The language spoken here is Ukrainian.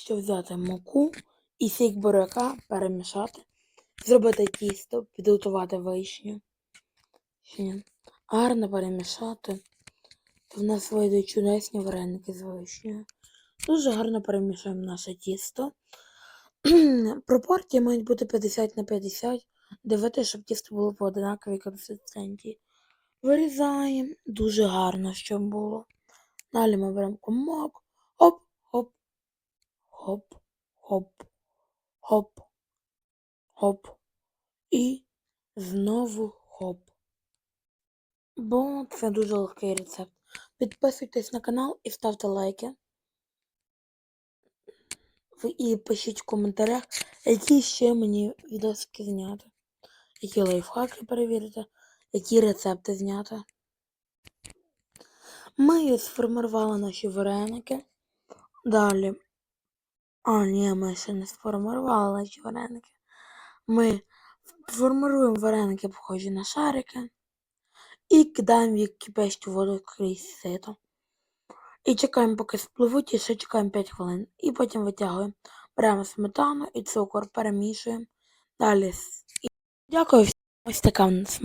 що взяти муку і сік буряка перемішати, зробити тісто, підготувати вишню. Гарно перемішати. То в нас вийдуть чудесні вареники з вишнею. Дуже гарно перемішуємо наше тісто. Пропорції мають бути 50 на 50. Дивитися, щоб тісто було по однаковій консистенції. Вирізаємо дуже гарно, щоб було. Далі ми беремо комок. Хоп, хоп, хоп, хоп. І знову хоп. Бо це дуже легкий рецепт. Підписуйтесь на канал і ставте лайки. І пишіть в коментарях, які ще мені відоски зняти. Які лайфхаки перевірити, які рецепти зняти. Ми сформували наші вареники. Далі. А, ні, ми ще не сформували наші вареники. Ми формуємо вареники, похожі на шарики. І кидаємо їх кипящу воду крізь сито. І чекаємо, поки спливуть, і ще чекаємо 5 хвилин. І потім витягуємо. Беремо сметану і цукор, перемішуємо. Далі. Дякую всім. Ось така в нас